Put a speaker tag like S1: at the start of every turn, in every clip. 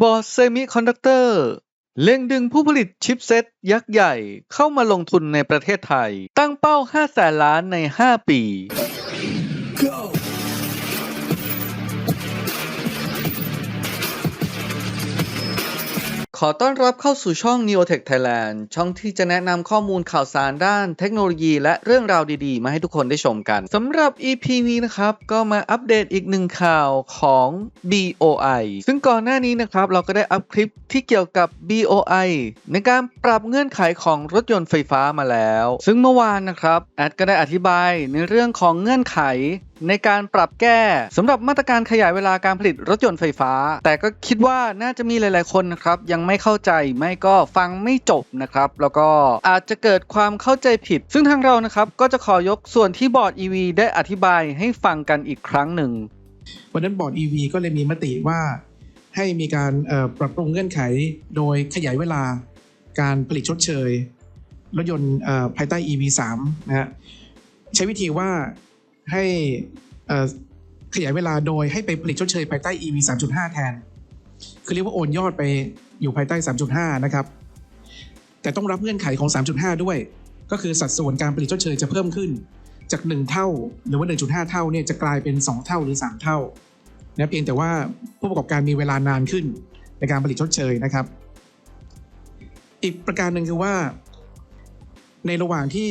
S1: บอร์ดเซมิคอนดักเตอร์เล็งดึงผู้ผลิตชิปเซตยักษ์ใหญ่เข้ามาลงทุนในประเทศไทย ตั้งเป้า 5 แสนล้านใน 5 ปี ขอต้อนรับเข้าสู่ช่อง Neotech Thailand ช่องที่จะแนะนำข้อมูลข่าวสารด้านเทคโนโลยีและเรื่องราวดีๆ มาให้ทุกคนได้ชมกันสำหรับ EP นี้นะครับ ก็มาอัปเดตอีกหนึ่งข่าวของ BOI ซึ่งก่อนหน้านี้นะครับ เราก็ได้อัพคลิปที่เกี่ยวกับ BOI ในการปรับเงื่อนไขของรถยนต์ไฟฟ้ามาแล้ว ซึ่งเมื่อวานนะครับแอดก็ได้อธิบายในเรื่องของเงื่อนไขในการปรับแก้สำหรับมาตรการขยายเวลาการผลิตรถยนต์ไฟฟ้า แต่ก็คิดว่าน่าจะมีหลาย ๆ คนนะครับยังไม่เข้าใจไม่ก็ฟังไม่จบนะครับแล้วก็อาจจะเกิดความเข้าใจผิด ซึ่งทางเรานะครับก็จะขอยกส่วนที่บอร์ด EV ได้อธิบายให้ฟังกันอีกครั้งหนึ่ง
S2: วันนั้นบอร์ด EV ก็เลยมีมติว่าให้มีการปรับปรุงเงื่อนไขโดยขยายเวลาการผลิตชดเชย รถยนต์ภายใต้ EV 3นะฮะใช้วิธีว่า ให้ขยายเวลาโดยให้ไปผลิตชดเชยภายใต้ EV 3.5 แทน คือเรียกว่าโอนยอดไปอยู่ภายใต้ 3.5 นะครับ แต่ต้องรับเงื่อนไขของ 3.5 ด้วย ก็คือสัดส่วนการผลิตชดเชยจะเพิ่มขึ้น จาก 1 เท่า หรือว่า 1.5 เท่าเนี่ยจะกลายเป็น 2 เท่าหรือ 3 เท่านะเพียงแต่ว่าผู้ประกอบการมีเวลานานขึ้นในการผลิตชดเชยนะครับ อีกประการหนึ่งคือว่า ในระหว่างที่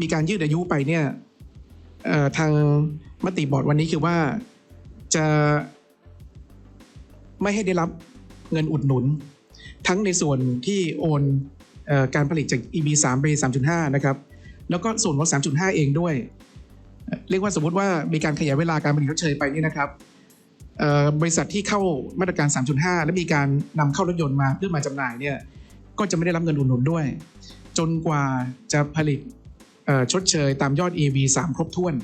S2: มีการยืดอายุไปเนี่ย ทางมติบอร์ดวันนี้คือว่าจะไม่ให้ได้รับเงินอุดหนุน ทั้งในส่วนที่โอนออการผลิตจาก EB 3ไป 3.5 นะครับ แล้วก็ส่วนของ3.5 เองด้วย เรียกว่าสมมติว่ามีการขยายเวลาการผลิตชดเชยไปนี่นะครับบริษัทที่เข้ามาตรการ 3.5 และมีการนำเข้ารถยนต์มาเพื่อมาจำหน่ายเนี่ยก็จะไม่ได้รับเงินอุดหนุนด้วย จนกว่าจะผลิต ชดเชยตามยอด EV 3 ครบถ้วน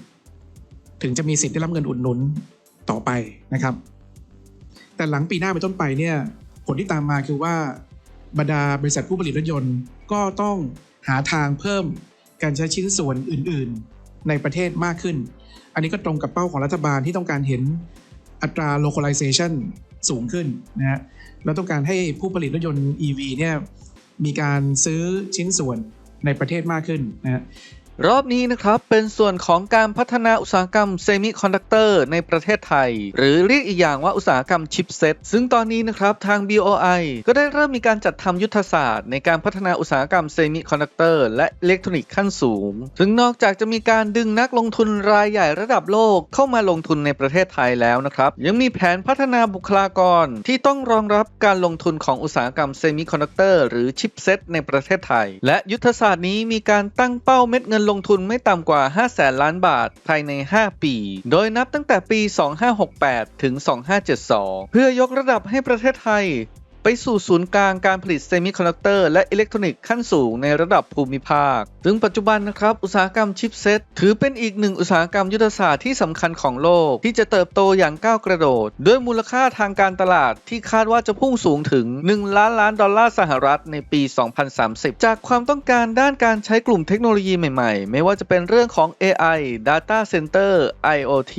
S2: ถึงจะมีสิทธิ์ได้รับเงินอุดหนุนต่อไปนะครับ แต่หลังปีหน้าเป็นต้นไปเนี่ยผลที่ตามมาคือว่าบรรดาบริษัทผู้ผลิตรถยนต์ ก็ต้องหาทางเพิ่มการใช้ชิ้นส่วนอื่น ๆ ในประเทศมากขึ้น อันนี้ก็ตรงกับเป้าของรัฐบาลที่ต้องการเห็นอัตรา localization สูงขึ้นนะฮะแล้วต้องการให้ผู้ผลิตรถยนต์ EV เนี่ยมีการซื้อชิ้นส่วน ในประเทศมากขึ้นนะฮะ
S1: รอบนี้นะครับเป็นส่วนของการพัฒนาอุตสาหกรรมเซมิคอนดักเตอร์ในประเทศไทย หรือเรียกอีกอย่างว่าอุตสาหกรรมชิปเซตซึ่งตอนนี้นะครับทาง BOI ก็ได้เริ่มมีการจัดทำยุทธศาสตร์ ในการพัฒนาอุตสาหกรรมเซมิคอนดักเตอร์และอิเล็กทรอนิกส์ขั้นสูง ซึ่งนอกจากจะมีการดึงนักลงทุนรายใหญ่ระดับโลกเข้ามาลงทุนในประเทศไทยแล้วนะครับยังมีแผนพัฒนาบุคลากรที่ต้องรองรับการลงทุนของอุตสาหกรรมเซมิคอนดักเตอร์หรือชิปเซตในประเทศไทย และยุทธศาสตร์นี้มีการตั้งเป้าเม็ดเงินลงทุนไม่ต่ำกว่า5แสนล้านบาทภายใน 5 ปี โดยนับตั้งแต่ปี 2568 ถึง 2572 เพื่อยกระดับให้ประเทศไทย ไปสู่ศูนย์กลางการผลิตเซมิคอนดักเตอร์และอิเล็กทรอนิกส์ขั้นสูงในระดับภูมิภาค ซึ่งปัจจุบันนะครับ อุตสาหกรรมชิปเซตถือเป็นอีกหนึ่งอุตสาหกรรมยุทธศาสตร์ที่สำคัญของโลก ที่จะเติบโตอย่างก้าวกระโดด ด้วยมูลค่าทางการตลาดที่คาดว่าจะพุ่งสูงถึง 1 ล้านล้านดอลลาร์สหรัฐในปี 2030 จากความต้องการด้านการใช้กลุ่มเทคโนโลยีใหม่ๆ ไม่ว่าจะเป็นเรื่องของ AI Data Center IoT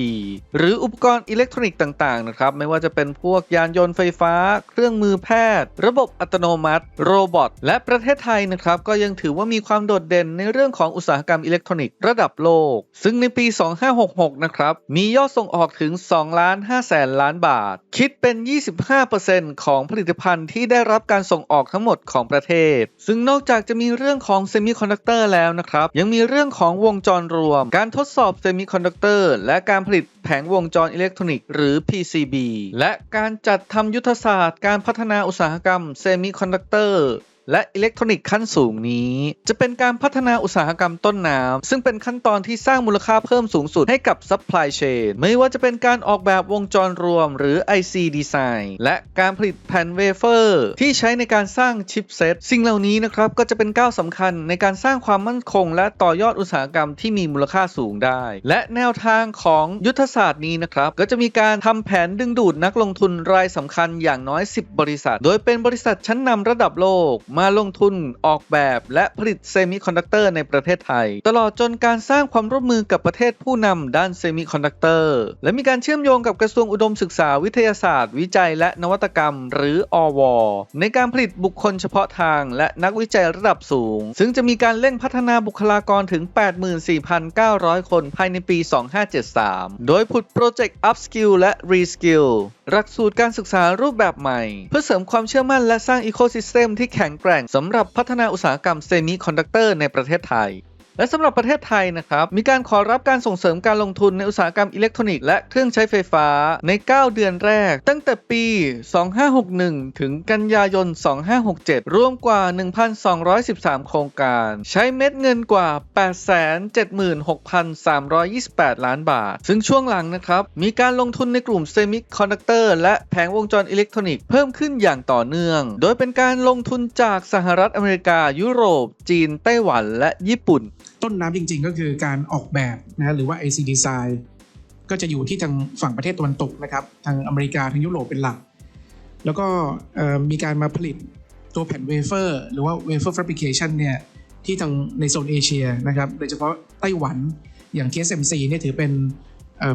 S1: หรืออุปกรณ์อิเล็กทรอนิกส์ต่างๆนะครับไม่ว่าจะเป็นพวกยานยนต์ไฟฟ้า เครื่องมือแพทย์ระบบอัตโนมัติ โรบอทและประเทศไทยนะครับก็ยังถือว่ามีความโดดเด่นในเรื่องของอุตสาหกรรมอิเล็กทรอนิกส์ระดับโลก ซึ่งในปี 2566 นะครับมียอดส่งออกถึง2ล้าน5แสนล้านบาท คิดเป็น 25%ของผลิตภัณฑ์ที่ได้รับการส่งออกทั้งหมดของประเทศ ซึ่งนอกจากจะมีเรื่องของเซมิคอนดักเตอร์แล้วนะครับยังมีเรื่องของวงจรรวม การทดสอบเซมิคอนดักเตอร์และการผลิตแผงวงจรอิเล็กทรอนิกส์หรือ PCB และการจัดทำยุทธศาสตร์การพัฒนาอุตสาหกรรมเซมิคอนดักเตอร์ และอิเล็กทรอนิกส์ขั้นสูงนี้ จะเป็นการพัฒนาอุตสาหกรรมต้นน้ำซึ่งเป็นขั้นตอนที่สร้างมูลค่าเพิ่มสูงสุดให้กับ supply chain ไม่ว่าจะเป็นการออกแบบวงจรรวมหรือ IC design และการผลิตแผ่นเวเฟอร์ที่ใช้ในการสร้างชิปเซตสิ่งเหล่านี้นะครับก็จะเป็นก้าวสำคัญในการสร้างความมั่นคง และต่อยอดอุตสาหกรรมที่มีมูลค่าสูงได้ และแนวทางของยุทธศาสตร์นี้นะครับก็จะมีการทำแผนดึงดูดนักลงทุนรายสำคัญอย่างน้อย 10 บริษัท โดยเป็นบริษัทชั้นนำระดับโลกมาลงทุนออกแบบและผลิตเซมิคอนดักเตอร์ในประเทศไทย ตลอดจนการสร้างความร่วมมือกับประเทศผู้นำด้านเซมิคอนดักเตอร์และมีการเชื่อมโยงกับกระทรวงอุดมศึกษาวิทยาศาสตร์ วิจัย และนวัตกรรม หรืออว ในการผลิตบุคคลเฉพาะทางและนักวิจัยระดับสูง ซึ่งจะมีการเร่งพัฒนาบุคลากรถึง 84,900 คนภายในปี 2573 โดยผุดโปรเจกต์ Upskill และ Reskill หลักสูตรการศึกษารูปแบบใหม่ เพื่อเสริมความเชื่อมั่นและสร้างอีโคซิสเต็มที่แข็งแกร่งสำหรับพัฒนาอุตสาหกรรมเซมิคอนดักเตอร์ในประเทศไทย และสำหรับประเทศไทยนะครับ มีการขอรับการส่งเสริมการลงทุนในอุตสาหกรรมอิเล็กทรอนิกส์และเครื่องใช้ไฟฟ้าใน 9 เดือนแรก ตั้งแต่ปี 2561 ถึงกันยายน 2567รวมกว่า 1,213 โครงการ ใช้เม็ดเงินกว่า 876,328 ล้านบาท ซึ่งช่วงหลังนะครับ มีการลงทุนในกลุ่มเซมิคอนดักเตอร์และแผงวงจรอิเล็กทรอนิกส์เพิ่มขึ้นอย่างต่อเนื่อง โดยเป็นการลงทุนจากสหรัฐอเมริกา ยุโรป จีน ไต้หวัน และญี่ปุ่น
S2: ต้นน้ำจริง ๆ ก็คือการออกแบบนะหรือว่า IC Design ก็จะอยู่ที่ทางฝั่งประเทศตะวันตกนะครับ ทางอเมริกาทางยุโรปเป็นหลัก แล้วก็มีการมาผลิตตัวแผ่นเวเฟอร์หรือว่าเวเฟอร์ fabrication เนี่ยที่ทางในโซนเอเชียนะครับโดยเฉพาะไต้หวันอย่าง TSMC เนี่ยถือเป็น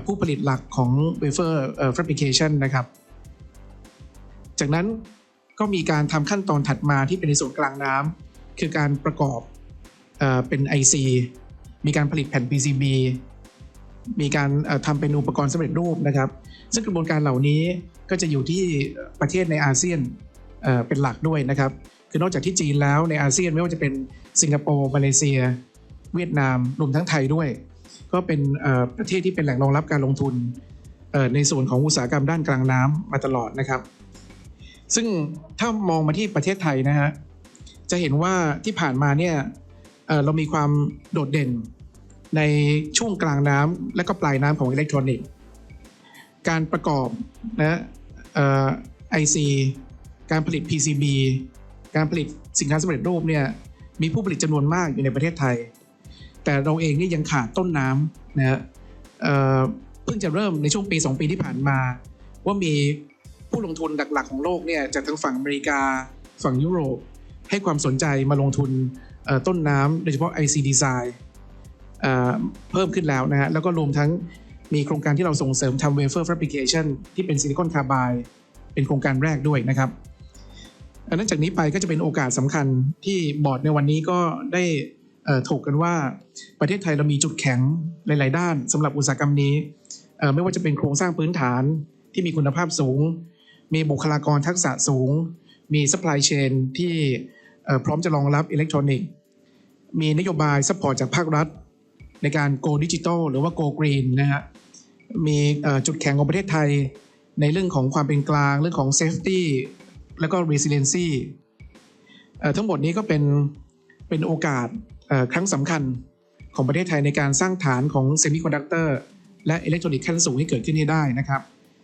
S2: ผู้ผลิตหลักของเวเฟอร์ fabrication นะครับ จากนั้นก็มีการทำขั้นตอนถัดมาที่เป็นในส่วนกลางน้ำคือการประกอบ เป็น IC มีการผลิตแผ่น PCB มีการทำเป็นอุปกรณ์สำเร็จรูปนะครับ ซึ่งกระบวนการเหล่านี้ก็จะอยู่ที่ประเทศในอาเซียนเป็นหลักด้วยนะครับ คือนอกจากที่จีนแล้วในอาเซียนไม่ว่าจะเป็นสิงคโปร์มาเลเซีย เวียดนามรวมทั้งไทยด้วย ก็เป็นประเทศที่เป็นแหล่งรองรับการลงทุนในส่วนของอุตสาหกรรมด้านกลางน้ำมาตลอดนะครับ ซึ่งถ้ามองมาที่ประเทศไทยนะฮะจะเห็นว่าที่ผ่านมาเนี่ย เรามีความโดดเด่นในช่วงกลางน้ำและก็ปลายน้ำของอิเล็กทรอนิกส์ การประกอบนะเอ่อ IC การผลิต PCB การผลิตสินค้าสำเร็จรูปเนี่ยมีผู้ผลิตจำนวนมากอยู่ในประเทศไทย แต่เราเองนี่ยังขาดต้นน้ำนะฮะเพิ่งจะเริ่มในช่วงปี 2 ปีที่ผ่านมา ว่ามีผู้ลงทุนหลักๆ ของโลกเนี่ยจากทางฝั่งอเมริกา ฝั่งยุโรป ให้ความสนใจมาลงทุน ต้นน้ำโดยเฉพาะ IC Design เอ่อเพิ่มขึ้นแล้วนะฮะแล้วก็รวมทั้งมีโครงการที่เราส่งเสริมทำ Wafer Fabrication ที่เป็นซิลิคอนคาร์บายเป็นโครงการแรกด้วยนะครับอันนั้นจากนี้ไปก็จะเป็นโอกาสสำคัญที่บอร์ดในวันนี้ก็ได้ถกกันว่าประเทศไทยเรามีจุดแข็งหลาย ๆ ด้านสำหรับอุตสาหกรรมนี้ไม่ว่าจะเป็นโครงสร้างพื้นฐานที่มีคุณภาพสูง มีบุคลากรทักษะสูง มี supply chain ที่ พร้อมจะรองรับอิเล็กทรอนิกส์ มีนโยบายซัพพอร์ตจากภาครัฐ ในการ go digital หรือว่า go green นะฮะ มีจุดแข็งของประเทศไทย ในเรื่องของความเป็นกลางเรื่องของ safety แล้วก็ resiliency ทั้งหมดนี้ก็เป็นเป็นโอกาสครั้งสำคัญของประเทศไทยในการสร้างฐานของ semiconductor และอิเล็กทรอนิกส์ขั้นสูงให้เกิดขึ้นให้ได้นะครับ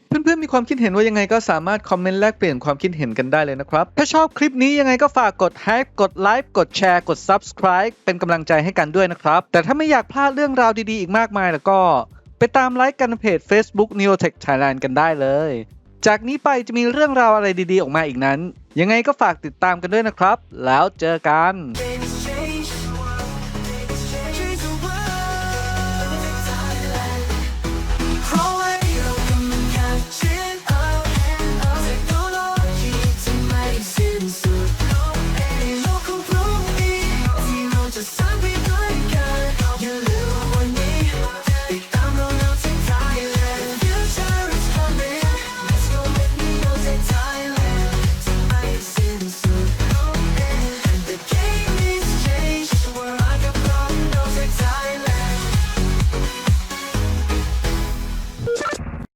S1: เพื่อนๆมีความคิดเห็นว่ายังไงก็สามารถคอมเมนต์แลกเปลี่ยนความคิดเห็นกันได้เลยนะครับ ถ้าชอบคลิปนี้ยังไงก็ฝากกด h ฮ g กดไลค์กดแชร์กด Subscribe เป็นกำลังใจให้กันด้วยนะครับ แต่ถ้าไม่อยากพลาดเรื่องราวดีๆอีกมากมายแล้วก็ ไปตามไลค์กันเพจ Facebook Neotech Thailand กันได้เลย จากนี้ไปจะมีเรื่องราวอะไรดีๆ ออกมาอีกนั้น ยังไงก็ฝากติดตามกันด้วยนะครับ แล้วเจอกัน